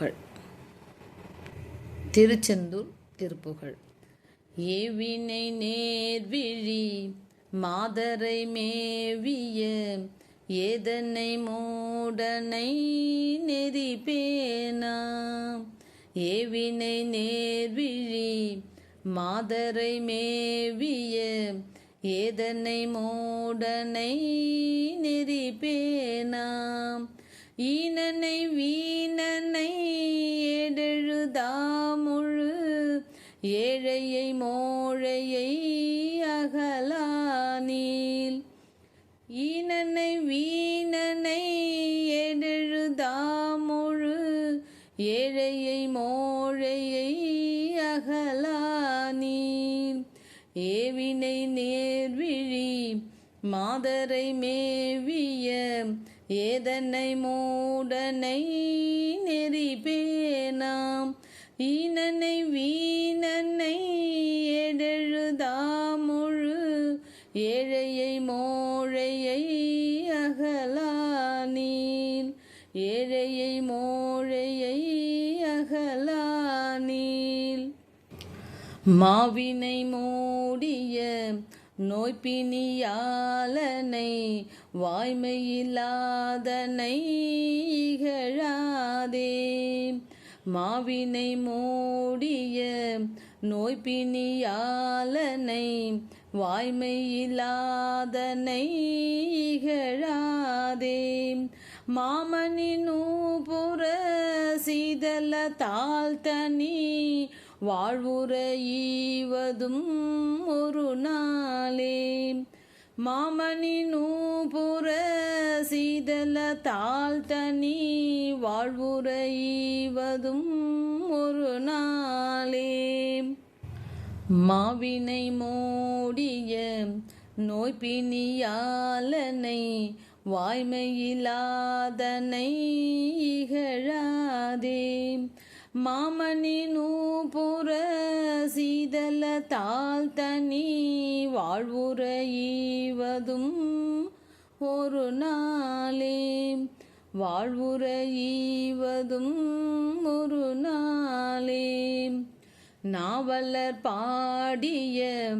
திருப்புகழ். திருச்செந்தூர் திருப்புகழ். ஏவினை நேர்விழி மாதரை மேவிய ஏதனை மூடனை நெறிபேனா? ஏவினை நேர்விழி மாதரை மேவிய ஏதனை மூடனை நெறிபேனாம் ஈனனை வீண மாதரை மேவிய ஏதனை மூடனை நெறிபேனாம். ஈனனை வீணனை ஏடெழுதாமுழு ஏழையை மோழையை அகலானீன் ஏழையை மோழையை அகலானீல் மாவினை மூடிய நோய்பினியாலனை வாய்மையில்லாதனை இகழாதே. மாவினை மூடிய நோய்பினியாலனை வாய்மையில்லாதனை இகழாதே. மாமணி நூபுர சீதல தாழ்த்தனி வாழ்வுரையீவதும் ஒரு நாளே. மாமணி நூபுர சீதல தாழ்த்தனி வாழ்வுற ஈவதும் ஒரு நாளே. மாவினை மூடிய நோய்பினியாலனை வாய்மையில்லாதனை இகழாதே. மாமணி புற சீதல தாழ்த்தனி வாழ்வுற ஈவதும் ஒரு நாளே. வாழ்வுற ஈவதும் ஒரு நாளே. நாவலர் பாடிய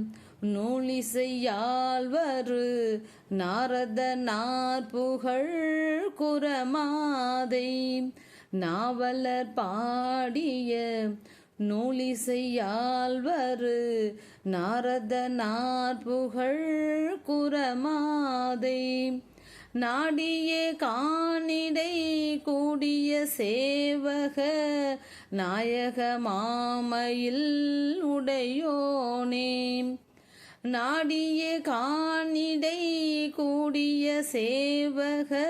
நூலிசையாழ்வரு நாரத நாற்புகழ் குரமாதை. நாவலர் பாடிய நூலிசையாழ்வரு நாரத நாற்புகழ் குரமாதை. நாடிய காணிடை கூடிய சேவக. நாயக மாமையில் உடையோனே. நாடிய காணிடை கூடிய சேவக.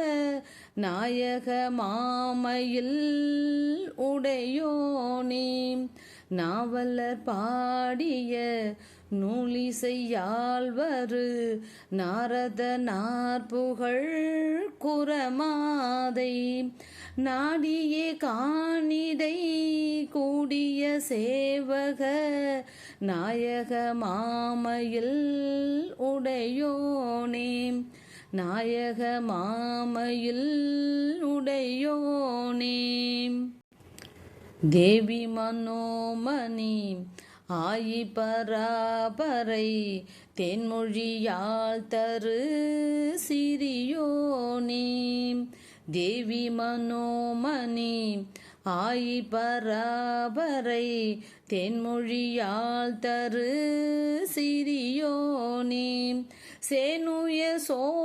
நாயக மாமையில் உடையோனே. நாவலர் பாடிய நூலிசையாழ்வரு நாரத நாற்புகழ் குரமாதை. நாடியே காணிடை கூடிய சேவக நாயக மாமையில் உடையோ நாயக மாமையில் உடையோனே. தேவி மனோமணி ஆயி பராபரை தென்மொழியால் தரு சிறியோனே. தேவி மனோமணி ஆயி பராபரை தென்மொழியால் தரு சிறியோனே. சேனுய சோ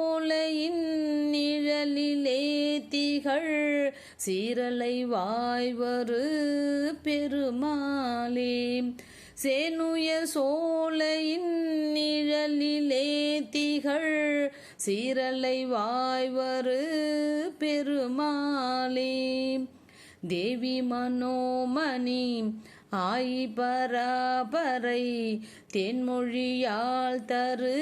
சீரலை வாய்வரு பெருமாளே சேனுய சோலையின் நிழலிலே திகழ் சீரலை வாய்வரு பெருமாளே. தேவி மனோமணி ஆயி பராபரை தென்மொழியால் தரு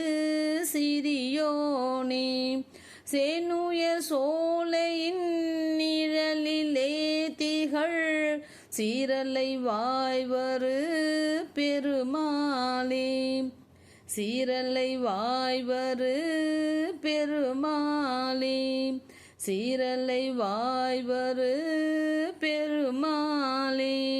சிறியோனே சேனுய சோலையின் நிழ சீரலை வாய்வரு பெருமாளே. சீரலை வாய்வரு பெருமாளே. சீரலை வாய்வரு பெருமாளே.